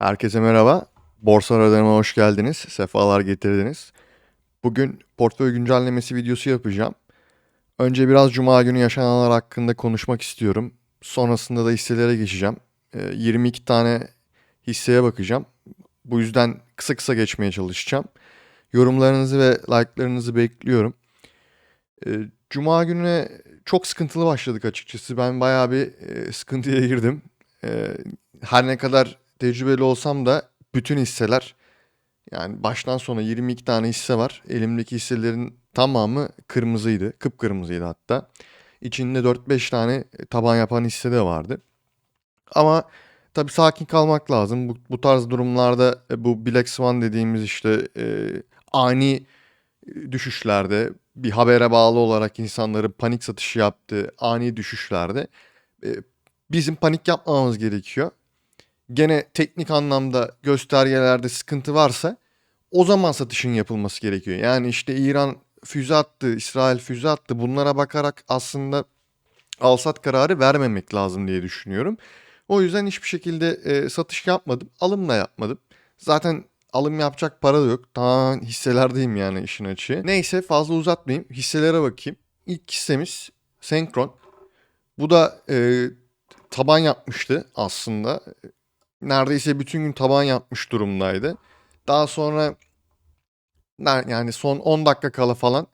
Herkese merhaba. Borsa Radarıma hoş geldiniz. Sefalar getirdiniz. Bugün portföy güncellemesi videosu yapacağım. Önce biraz cuma günü yaşananlar hakkında konuşmak istiyorum. Sonrasında da hisselere geçeceğim. Ee, 22 tane hisseye bakacağım. Bu yüzden kısa kısa geçmeye çalışacağım. Yorumlarınızı ve like'larınızı bekliyorum. Ee, Cuma gününe çok sıkıntılı başladık açıkçası. Ben bayağı bir e, sıkıntıya girdim. Ee, her ne kadar tecrübeli olsam da bütün hisseler yani baştan sona 22 tane hisse var. Elimdeki hisselerin tamamı kırmızıydı. Kıpkırmızıydı hatta. İçinde 4-5 tane taban yapan hisse de vardı. Ama tabii sakin kalmak lazım. Bu, bu tarz durumlarda e, bu Black Swan dediğimiz işte e, ani düşüşlerde bir habere bağlı olarak insanların panik satışı yaptığı ani düşüşlerde e, bizim panik yapmamamız gerekiyor. Gene teknik anlamda göstergelerde sıkıntı varsa o zaman satışın yapılması gerekiyor. Yani işte İran füze attı, İsrail füze attı. Bunlara bakarak aslında alsat kararı vermemek lazım diye düşünüyorum. O yüzden hiçbir şekilde e, satış yapmadım. Alım da yapmadım. Zaten alım yapacak para da yok. Tamamen hisselerdeyim yani işin açığı. Neyse fazla uzatmayayım. Hisselere bakayım. İlk hissemiz Senkron. Bu da e, taban yapmıştı aslında. Neredeyse bütün gün taban yapmış durumdaydı. Daha sonra yani son 10 dakika kala falan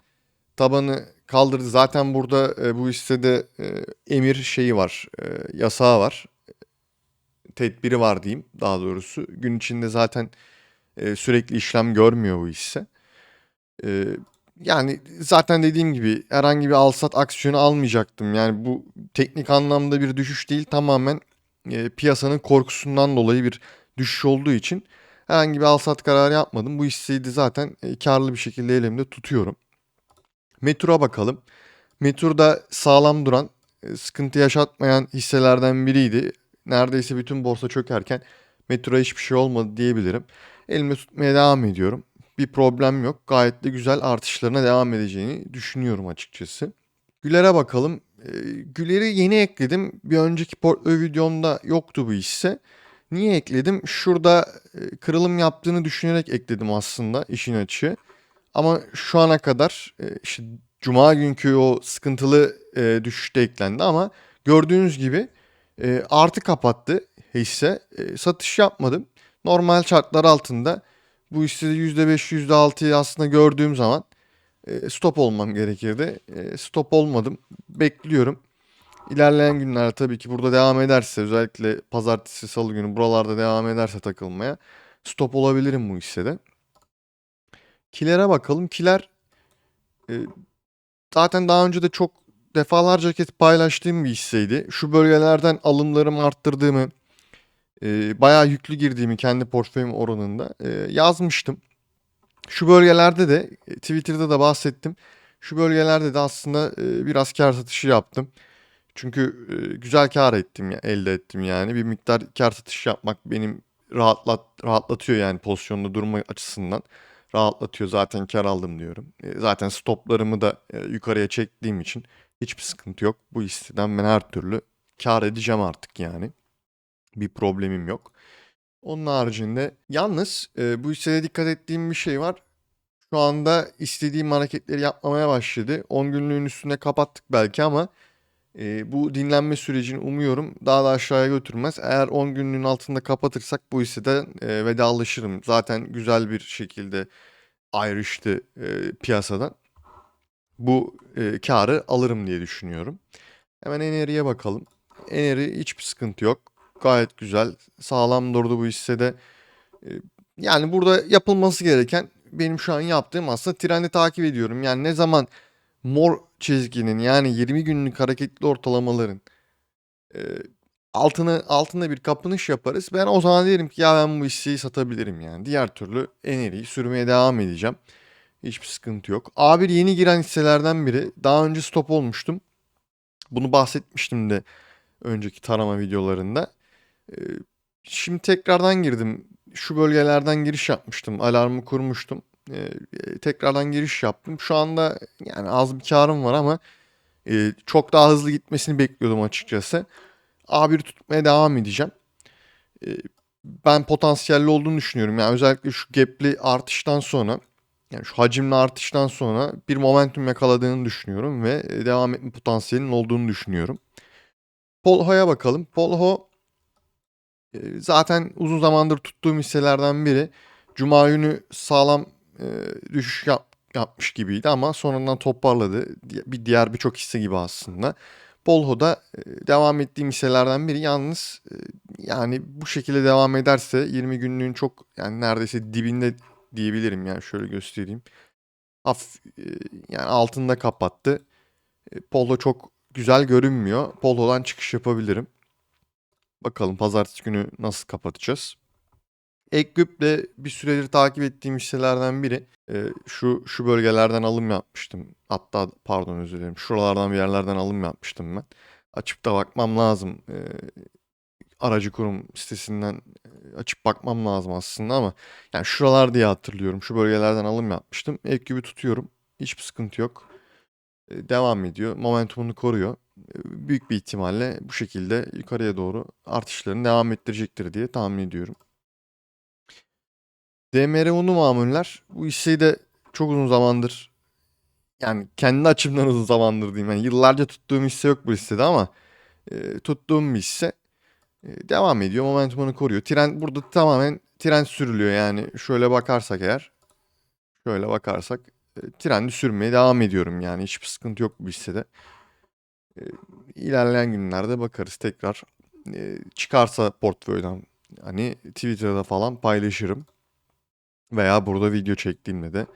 tabanı kaldırdı. Zaten burada e, bu hissede e, emir şeyi var, e, yasağı var. Tedbiri var diyeyim daha doğrusu. Gün içinde zaten e, sürekli işlem görmüyor bu hisse. E, yani zaten dediğim gibi herhangi bir alsat aksiyonu almayacaktım. Yani bu teknik anlamda bir düşüş değil tamamen e, piyasanın korkusundan dolayı bir düşüş olduğu için herhangi bir alsat kararı yapmadım. Bu hisseyi de zaten e, karlı bir şekilde elimde tutuyorum. Metur'a bakalım. Metur'da sağlam duran, e, sıkıntı yaşatmayan hisselerden biriydi. Neredeyse bütün borsa çökerken Metur'a hiçbir şey olmadı diyebilirim. Elimde tutmaya devam ediyorum. Bir problem yok. Gayet de güzel artışlarına devam edeceğini düşünüyorum açıkçası. Güler'e bakalım. E, Güler'i yeni ekledim. Bir önceki portföy videomda yoktu bu hisse. Niye ekledim? Şurada e, kırılım yaptığını düşünerek ekledim aslında işin açığı. Ama şu ana kadar e, işte Cuma günkü o sıkıntılı e, düşüşte eklendi ama gördüğünüz gibi e, artı kapattı hisse. Satış yapmadım. Normal şartlar altında bu hissede %5 %6'yı aslında gördüğüm zaman stop olmam gerekirdi. E, stop olmadım. Bekliyorum. İlerleyen günler tabii ki burada devam ederse özellikle pazartesi salı günü buralarda devam ederse takılmaya stop olabilirim bu hissede. Kiler'e bakalım. Kiler e, zaten daha önce de çok defalarca kez paylaştığım bir hisseydi. Şu bölgelerden alımlarımı arttırdığımı, e, bayağı yüklü girdiğimi kendi portföyüm oranında e, yazmıştım. Şu bölgelerde de e, Twitter'da da bahsettim. Şu bölgelerde de aslında e, biraz kar satışı yaptım. Çünkü e, güzel kar ettim, elde ettim yani. Bir miktar kar satışı yapmak benim rahatlat rahatlatıyor yani pozisyonda durma açısından. Rahatlatıyor zaten kar aldım diyorum. Zaten stoplarımı da yukarıya çektiğim için hiçbir sıkıntı yok. Bu hisseden ben her türlü kar edeceğim artık yani. Bir problemim yok. Onun haricinde yalnız e, bu hissede dikkat ettiğim bir şey var. Şu anda istediğim hareketleri yapmamaya başladı. 10 günlüğün üstünde kapattık belki ama e, bu dinlenme sürecini umuyorum daha da aşağıya götürmez. Eğer 10 günlüğün altında kapatırsak bu hisseden e, vedalaşırım. Zaten güzel bir şekilde ayrıştı e, piyasadan. Bu e, karı alırım diye düşünüyorum. Hemen Enerji'ye bakalım. Enerji hiçbir sıkıntı yok. Gayet güzel. Sağlam durdu bu hissede. E, yani burada yapılması gereken benim şu an yaptığım aslında trendi takip ediyorum. Yani ne zaman mor çizginin yani 20 günlük hareketli ortalamaların e, altını altında bir kapanış yaparız. Ben o zaman derim ki ya ben bu hisseyi satabilirim yani. Diğer türlü Enerji'yi sürmeye devam edeceğim. Hiçbir sıkıntı yok. A1 yeni giren hisselerden biri. Daha önce stop olmuştum. Bunu bahsetmiştim de önceki tarama videolarında. Ee, şimdi tekrardan girdim. Şu bölgelerden giriş yapmıştım. Alarmı kurmuştum. Ee, tekrardan giriş yaptım. Şu anda yani az bir karım var ama e, çok daha hızlı gitmesini bekliyordum açıkçası. A1 tutmaya devam edeceğim. Ee, ben potansiyelli olduğunu düşünüyorum. Yani özellikle şu gap'li artıştan sonra yani şu hacimli artıştan sonra bir momentum yakaladığını düşünüyorum ve devam etme potansiyelinin olduğunu düşünüyorum. Polho'ya bakalım. Polho e, zaten uzun zamandır tuttuğum hisselerden biri. Cuma günü sağlam e, düşüş yap, yapmış gibiydi ama sonradan toparladı. Bir diğer birçok hisse gibi aslında. Polho'da e, devam ettiğim hisselerden biri. Yalnız e, yani bu şekilde devam ederse 20 günlüğün çok yani neredeyse dibinde diyebilirim yani şöyle göstereyim. Hafif e, yani altında kapattı. E, Polho çok güzel görünmüyor. Polho'dan çıkış yapabilirim. Bakalım pazartesi günü nasıl kapatacağız. Ekgüp de bir süredir takip ettiğim hisselerden biri. Ee, şu şu bölgelerden alım yapmıştım. Hatta pardon özür dilerim. Şuralardan bir yerlerden alım yapmıştım ben. Açıp da bakmam lazım. Ee, aracı kurum sitesinden e, açıp bakmam lazım aslında ama yani şuralar diye hatırlıyorum. Şu bölgelerden alım yapmıştım. Ekgüp'ü tutuyorum. Hiçbir sıkıntı yok. Ee, devam ediyor. Momentumunu koruyor. Büyük bir ihtimalle bu şekilde yukarıya doğru artışlarını devam ettirecektir diye tahmin ediyorum. DMR unlu mamuller bu hisseyi de çok uzun zamandır yani kendi açımdan uzun zamandır diyeyim. Yani yıllarca tuttuğum hisse yok bu listede ama e, tuttuğum bir hisse e, devam ediyor. Momentumunu koruyor. Trend burada tamamen trend sürülüyor yani şöyle bakarsak eğer şöyle bakarsak e, trendi sürmeye devam ediyorum yani hiçbir sıkıntı yok bu hissede. E, ilerleyen günlerde bakarız tekrar e, çıkarsa portföyden hani Twitter'da falan paylaşırım. Veya burada video çektiğimde de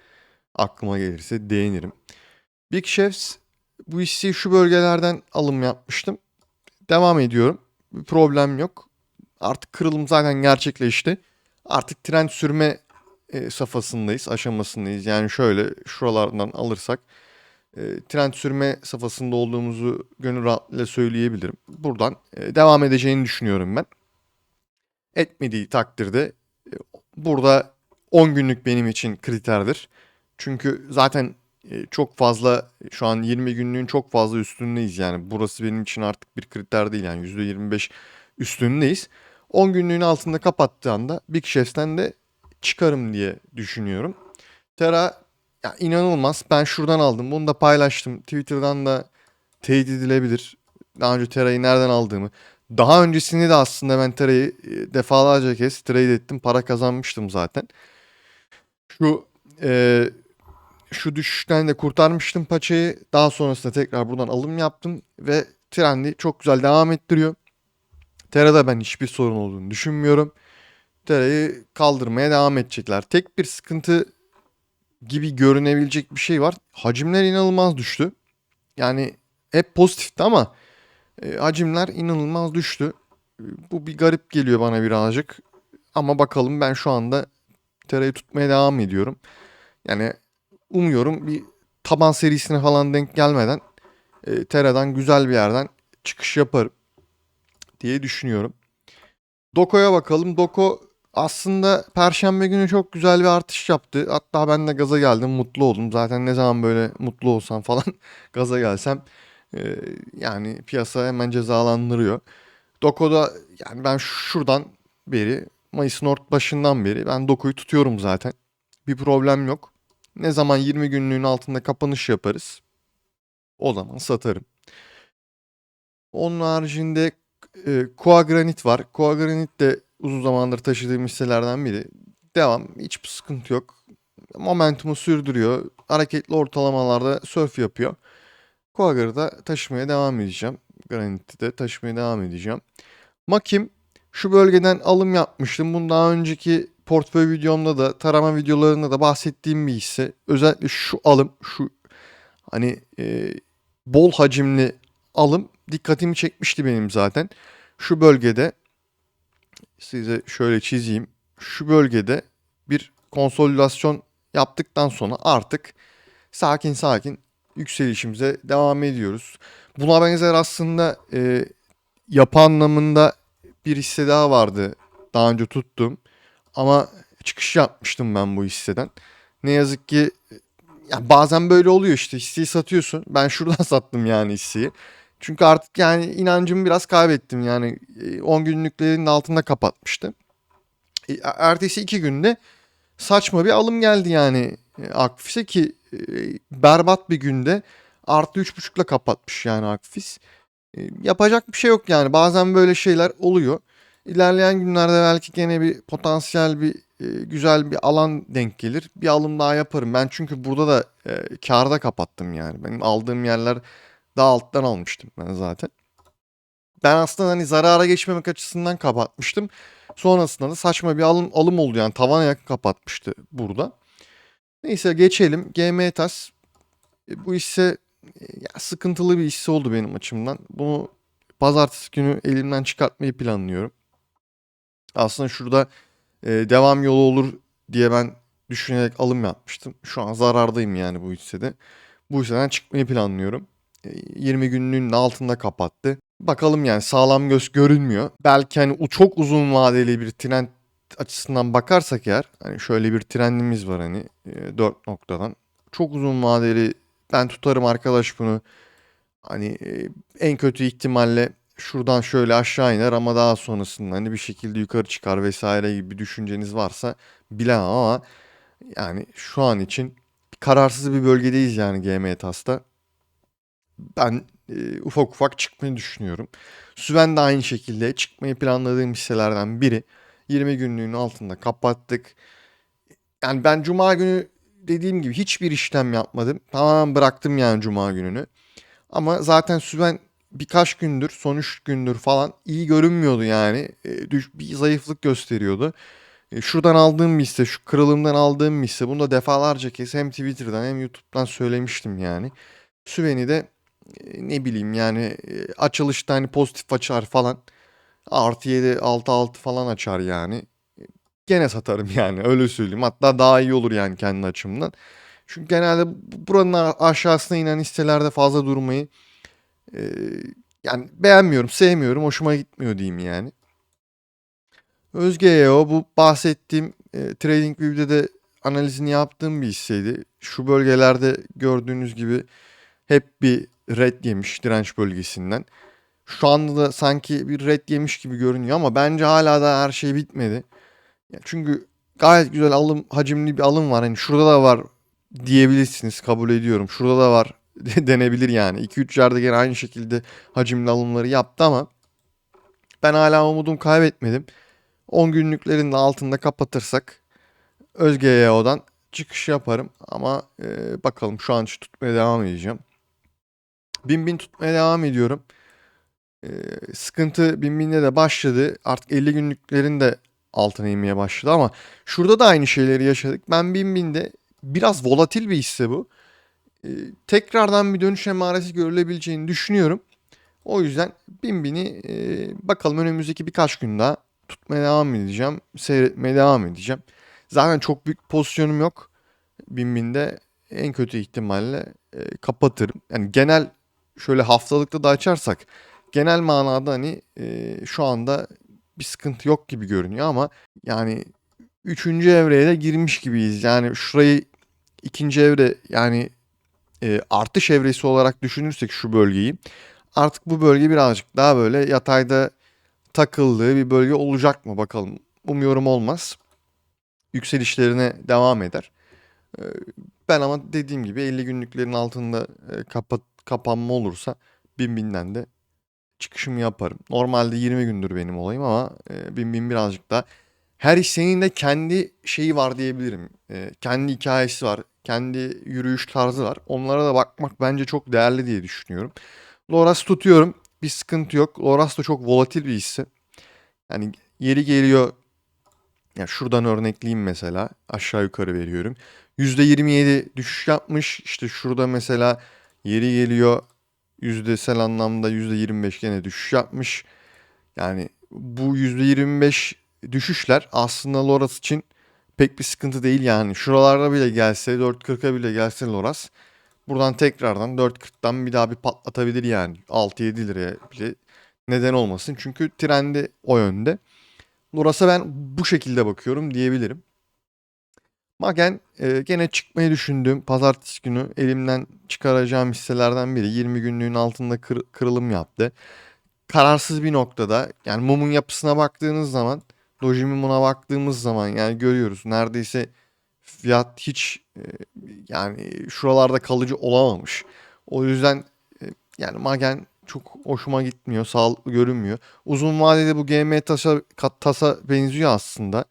aklıma gelirse değinirim. Big Chefs bu hisseyi şu bölgelerden alım yapmıştım. Devam ediyorum. Bir problem yok. Artık kırılım zaten gerçekleşti. Artık trend sürme e, safhasındayız, aşamasındayız. Yani şöyle şuralardan alırsak e, trend sürme safhasında olduğumuzu gönül rahatlığıyla söyleyebilirim. Buradan e, devam edeceğini düşünüyorum ben. Etmediği takdirde e, burada 10 günlük benim için kriterdir. Çünkü zaten çok fazla şu an 20 günlüğün çok fazla üstündeyiz yani. Burası benim için artık bir kriter değil yani %25 üstündeyiz. 10 günlüğün altında kapattığı anda Big Chef'ten de çıkarım diye düşünüyorum. Terra ya inanılmaz. Ben şuradan aldım. Bunu da paylaştım. Twitter'dan da teyit edilebilir. Daha önce Terra'yı nereden aldığımı. Daha öncesinde de aslında ben Terra'yı e, defalarca kez trade ettim. Para kazanmıştım zaten. Şu e, şu düşüşten de kurtarmıştım paçayı. Daha sonrasında tekrar buradan alım yaptım ve trendi çok güzel devam ettiriyor. Tera'da ben hiçbir sorun olduğunu düşünmüyorum. Tera'yı kaldırmaya devam edecekler. Tek bir sıkıntı gibi görünebilecek bir şey var. Hacimler inanılmaz düştü. Yani hep pozitifti ama e, hacimler inanılmaz düştü. Bu bir garip geliyor bana birazcık. Ama bakalım ben şu anda Tera'yı tutmaya devam ediyorum. Yani umuyorum bir taban serisine falan denk gelmeden e, Tera'dan güzel bir yerden çıkış yaparım diye düşünüyorum. Doko'ya bakalım. Doko aslında perşembe günü çok güzel bir artış yaptı. Hatta ben de gaza geldim, mutlu oldum. Zaten ne zaman böyle mutlu olsam falan gaza gelsem e, yani piyasa hemen cezalandırıyor. Doko'da yani ben şuradan beri Mayıs'ın ort başından beri ben dokuyu tutuyorum zaten. Bir problem yok. Ne zaman 20 günlüğün altında kapanış yaparız. O zaman satarım. Onun haricinde e, Koa Granit var. Koa Granit de uzun zamandır taşıdığım hisselerden biri. Devam. Hiçbir sıkıntı yok. Momentumu sürdürüyor. Hareketli ortalamalarda surf yapıyor. Koagar'ı da taşımaya devam edeceğim. Granit'i de taşımaya devam edeceğim. Makim şu bölgeden alım yapmıştım. Bunu daha önceki portföy videomda da tarama videolarında da bahsettiğim bir hisse. Özellikle şu alım, şu hani e, bol hacimli alım dikkatimi çekmişti benim zaten. Şu bölgede size şöyle çizeyim. Şu bölgede bir konsolidasyon yaptıktan sonra artık sakin sakin yükselişimize devam ediyoruz. Buna benzer aslında e, yapı anlamında bir hisse daha vardı daha önce tuttum. Ama çıkış yapmıştım ben bu hisseden. Ne yazık ki ya bazen böyle oluyor işte hisseyi satıyorsun. Ben şuradan sattım yani hisseyi. Çünkü artık yani inancımı biraz kaybettim yani 10 günlüklerin altında kapatmıştı. E, ertesi iki günde saçma bir alım geldi yani e, Akfis'e ki e, berbat bir günde artı üç buçukla kapatmış yani Akfis. E, yapacak bir şey yok yani bazen böyle şeyler oluyor. İlerleyen günlerde belki gene bir potansiyel bir e, güzel bir alan denk gelir. Bir alım daha yaparım. Ben çünkü burada da e, kârda kapattım yani. Benim aldığım yerler daha alttan almıştım ben zaten. Ben aslında hani zarara geçmemek açısından kapatmıştım. Sonrasında da saçma bir alım alım oldu yani tavana yakın kapatmıştı burada. Neyse geçelim. GM Tas e, bu hisse e, ya sıkıntılı bir hisse oldu benim açımdan. Bunu pazartesi günü elimden çıkartmayı planlıyorum. Aslında şurada e, devam yolu olur diye ben düşünerek alım yapmıştım. Şu an zarardayım yani bu hissede. Bu hisseden çıkmayı planlıyorum. E, 20 günlüğün altında kapattı. Bakalım yani sağlam göz görünmüyor. Belki hani çok uzun vadeli bir trend açısından bakarsak eğer hani şöyle bir trendimiz var hani e, 4 noktadan. Çok uzun vadeli ben tutarım arkadaş bunu. Hani e, en kötü ihtimalle şuradan şöyle aşağı iner ama daha sonrasında hani bir şekilde yukarı çıkar vesaire gibi bir düşünceniz varsa bilemem ama yani şu an için kararsız bir bölgedeyiz yani GM Tas'ta. Ben e, ufak ufak çıkmayı düşünüyorum. Süven de aynı şekilde çıkmayı planladığım hisselerden biri. 20 günlüğün altında kapattık. Yani ben cuma günü dediğim gibi hiçbir işlem yapmadım. Tamamen bıraktım yani cuma gününü. Ama zaten Süven birkaç gündür, son 3 gündür falan iyi görünmüyordu yani. E, bir zayıflık gösteriyordu. E, şuradan aldığım bir hisse, şu kırılımdan aldığım bir hisse. Bunu da defalarca kez hem Twitter'dan hem YouTube'dan söylemiştim yani. Süven'i de ne bileyim yani e, açılışta hani pozitif açar falan. Artı 7, 6, 6 falan açar yani. E, Gene satarım yani öyle söyleyeyim. Hatta daha iyi olur yani kendi açımdan. Çünkü genelde bu- buranın aşağısına inen hisselerde fazla durmayı e, yani beğenmiyorum, sevmiyorum, hoşuma gitmiyor diyeyim yani. Özge.eo bu bahsettiğim e, TradingView'de de analizini yaptığım bir hisseydi. Şu bölgelerde gördüğünüz gibi hep bir red yemiş direnç bölgesinden. Şu anda da sanki bir red yemiş gibi görünüyor ama bence hala da her şey bitmedi. Çünkü gayet güzel alım hacimli bir alım var. Hani şurada da var diyebilirsiniz kabul ediyorum. Şurada da var denebilir yani. 2-3 yerde gene aynı şekilde hacimli alımları yaptı ama ben hala umudumu kaybetmedim. 10 günlüklerin de altında kapatırsak Özge.EO'dan çıkış yaparım ama e, bakalım şu an için tutmaya devam edeceğim. Bin bin tutmaya devam ediyorum. E, sıkıntı bin binde de başladı. Artık 50 günlüklerin de altına inmeye başladı ama şurada da aynı şeyleri yaşadık. Ben bin binde biraz volatil bir hisse bu. E, tekrardan bir dönüş emaresi görülebileceğini düşünüyorum. O yüzden bin bini e, bakalım önümüzdeki birkaç gün daha tutmaya devam edeceğim. Seyretmeye devam edeceğim. Zaten çok büyük pozisyonum yok. Bin binde en kötü ihtimalle e, kapatırım. Yani genel şöyle haftalıkta da açarsak genel manada hani e, şu anda bir sıkıntı yok gibi görünüyor ama yani üçüncü evreye de girmiş gibiyiz. Yani şurayı ikinci evre yani e, artış evresi olarak düşünürsek şu bölgeyi artık bu bölge birazcık daha böyle yatayda takıldığı bir bölge olacak mı bakalım. Umuyorum olmaz. Yükselişlerine devam eder. Ee, Ben ama dediğim gibi 50 günlüklerin altında e, kapat, kapanma olursa bin binden de çıkışımı yaparım. Normalde 20 gündür benim olayım ama e, bin bin birazcık daha. Her hissenin de kendi şeyi var diyebilirim. E, kendi hikayesi var. Kendi yürüyüş tarzı var. Onlara da bakmak bence çok değerli diye düşünüyorum. Loras tutuyorum. Bir sıkıntı yok. Loras da çok volatil bir hisse. Yani yeri geliyor. Ya şuradan örnekleyeyim mesela. Aşağı yukarı veriyorum. %27 düşüş yapmış. İşte şurada mesela yeri geliyor yüzdesel anlamda %25 gene düşüş yapmış. Yani bu %25 düşüşler aslında Loras için pek bir sıkıntı değil yani. Şuralarda bile gelse 4.40'a bile gelse Loras buradan tekrardan 4.40'dan bir daha bir patlatabilir yani. 6-7 liraya bile neden olmasın. Çünkü trendi o yönde. Loras'a ben bu şekilde bakıyorum diyebilirim. Magen e, gene çıkmayı düşündüğüm pazartesi günü elimden çıkaracağım hisselerden biri. 20 günlüğün altında kır- kırılım yaptı. Kararsız bir noktada yani mumun yapısına baktığınız zaman Dojimimuna baktığımız zaman yani görüyoruz. Neredeyse fiyat hiç e, yani şuralarda kalıcı olamamış. O yüzden e, yani Magen çok hoşuma gitmiyor. Sağlıklı görünmüyor. Uzun vadede bu GM tasa, tasa benziyor aslında.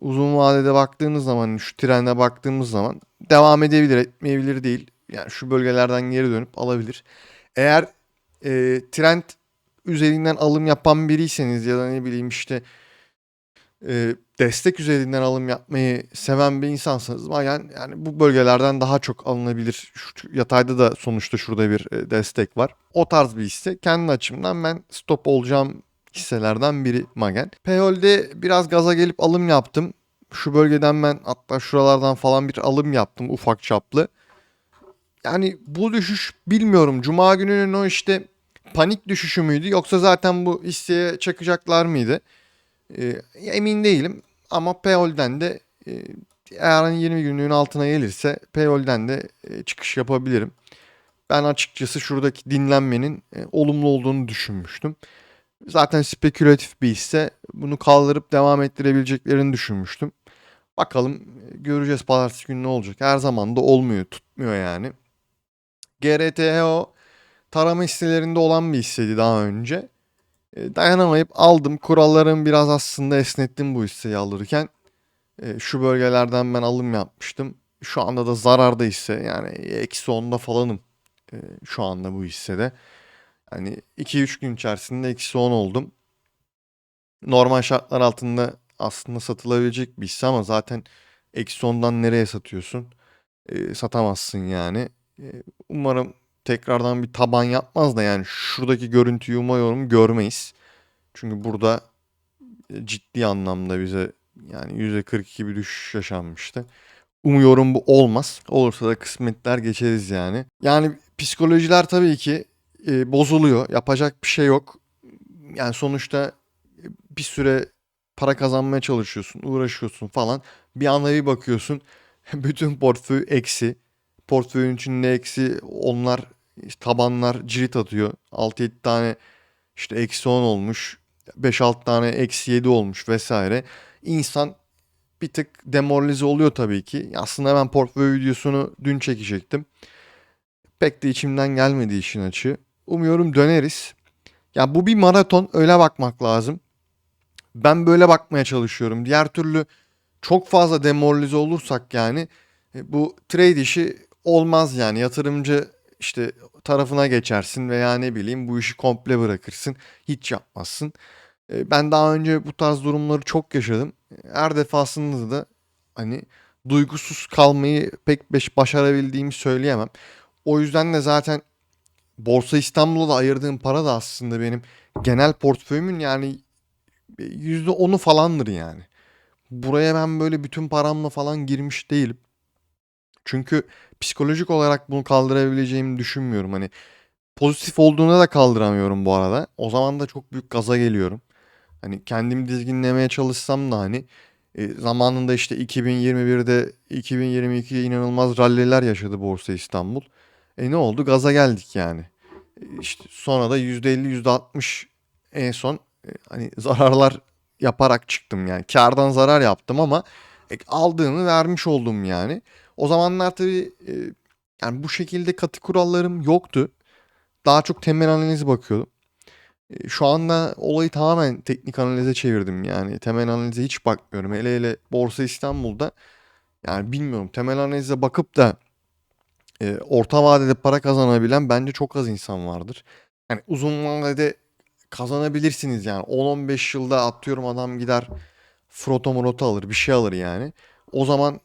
Uzun vadede baktığınız zaman şu trende baktığımız zaman devam edebilir etmeyebilir değil. Yani şu bölgelerden geri dönüp alabilir. Eğer e, trend üzerinden alım yapan biriyseniz ya da ne bileyim işte e, destek üzerinden alım yapmayı seven bir insansanız yani, yani bu bölgelerden daha çok alınabilir. Şu yatayda da sonuçta şurada bir e, destek var. O tarz bir hisse. Kendi açımdan ben stop olacağım hisselerden biri Magen. Payol'de biraz gaza gelip alım yaptım. Şu bölgeden ben hatta şuralardan falan bir alım yaptım ufak çaplı. Yani bu düşüş bilmiyorum. Cuma gününün o işte panik düşüşü müydü yoksa zaten bu hisseye çakacaklar mıydı? Ee, emin değilim ama Payol'den de e, eğer hani 20 günlüğün altına gelirse Payol'den de e, çıkış yapabilirim. Ben açıkçası şuradaki dinlenmenin e, olumlu olduğunu düşünmüştüm. Zaten spekülatif bir hisse. Bunu kaldırıp devam ettirebileceklerini düşünmüştüm. Bakalım e, göreceğiz pazartesi günü ne olacak. Her zaman da olmuyor, tutmuyor yani. GRTO tarama hisselerinde olan bir hisseydi daha önce. E, dayanamayıp aldım. Kurallarımı biraz aslında esnettim bu hisseyi alırken. E, şu bölgelerden ben alım yapmıştım. Şu anda da zararda hisse yani eksi 10'da falanım şu anda bu hissede. Hani 2-3 gün içerisinde eksi 10 oldum. Normal şartlar altında aslında satılabilecek bir hisse ama zaten eksi 10'dan nereye satıyorsun? E, satamazsın yani. E, umarım tekrardan bir taban yapmaz da yani şuradaki görüntüyü umuyorum görmeyiz. Çünkü burada e, ciddi anlamda bize yani %42 bir düşüş yaşanmıştı. Umuyorum bu olmaz. Olursa da kısmetler geçeriz yani. Yani psikolojiler tabii ki e, bozuluyor. Yapacak bir şey yok. Yani sonuçta e, bir süre para kazanmaya çalışıyorsun, uğraşıyorsun falan. Bir anda bir bakıyorsun bütün portföy eksi. Portföyün içinde eksi onlar tabanlar cirit atıyor. 6-7 tane işte eksi 10 olmuş. 5-6 tane eksi 7 olmuş vesaire. İnsan bir tık demoralize oluyor tabii ki. Aslında ben portföy videosunu dün çekecektim. Pek de içimden gelmedi işin açığı. Umuyorum döneriz. Ya bu bir maraton öyle bakmak lazım. Ben böyle bakmaya çalışıyorum. Diğer türlü çok fazla demoralize olursak yani e, bu trade işi olmaz yani. Yatırımcı işte tarafına geçersin veya ne bileyim bu işi komple bırakırsın. Hiç yapmazsın. E, ben daha önce bu tarz durumları çok yaşadım. Her defasında da hani duygusuz kalmayı pek beş başarabildiğimi söyleyemem. O yüzden de zaten Borsa İstanbul'a da ayırdığım para da aslında benim genel portföyümün yani %10'u falandır yani. Buraya ben böyle bütün paramla falan girmiş değilim. Çünkü psikolojik olarak bunu kaldırabileceğimi düşünmüyorum. Hani pozitif olduğunda da kaldıramıyorum bu arada. O zaman da çok büyük gaza geliyorum. Hani kendimi dizginlemeye çalışsam da hani e, zamanında işte 2021'de 2022'ye inanılmaz ralliler yaşadı Borsa İstanbul. E ne oldu? Gaza geldik yani. E, işte sonra da %50 %60 en son e, hani zararlar yaparak çıktım yani. Kardan zarar yaptım ama e, aldığımı vermiş oldum yani. O zamanlar tabii yani bu şekilde katı kurallarım yoktu. Daha çok temel analizi bakıyordum. Şu anda olayı tamamen teknik analize çevirdim yani. Temel analize hiç bakmıyorum. Hele hele Borsa İstanbul'da yani bilmiyorum temel analize bakıp da e, orta vadede para kazanabilen bence çok az insan vardır. Yani uzun vadede kazanabilirsiniz yani. 10-15 yılda atıyorum adam gider froto mroto alır bir şey alır yani. O zaman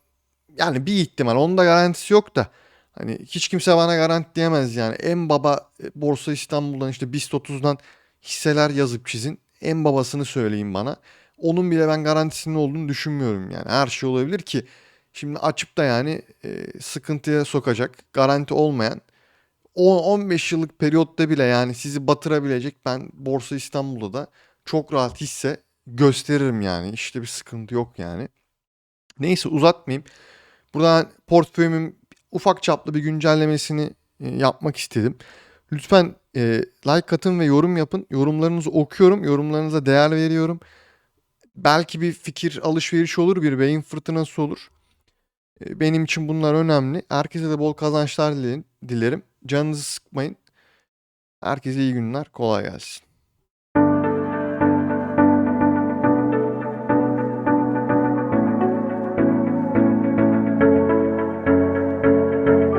yani bir ihtimal onun da garantisi yok da hani hiç kimse bana garanti diyemez yani. En baba e, Borsa İstanbul'dan işte BIST 30'dan hisseler yazıp çizin. En babasını söyleyin bana. Onun bile ben garantisinin olduğunu düşünmüyorum yani. Her şey olabilir ki şimdi açıp da yani e, sıkıntıya sokacak garanti olmayan 10-15 yıllık periyotta bile yani sizi batırabilecek ben Borsa İstanbul'da da çok rahat hisse gösteririm yani. İşte bir sıkıntı yok yani. Neyse uzatmayayım. Buradan portföyümün ufak çaplı bir güncellemesini e, yapmak istedim. Lütfen e, like atın ve yorum yapın. Yorumlarınızı okuyorum. Yorumlarınıza değer veriyorum. belki bir fikir alışverişi olur, bir beyin fırtınası olur. E, Benim için bunlar önemli. Herkese de bol kazançlar dilerim. Canınızı sıkmayın. Herkese iyi günler. Kolay gelsin.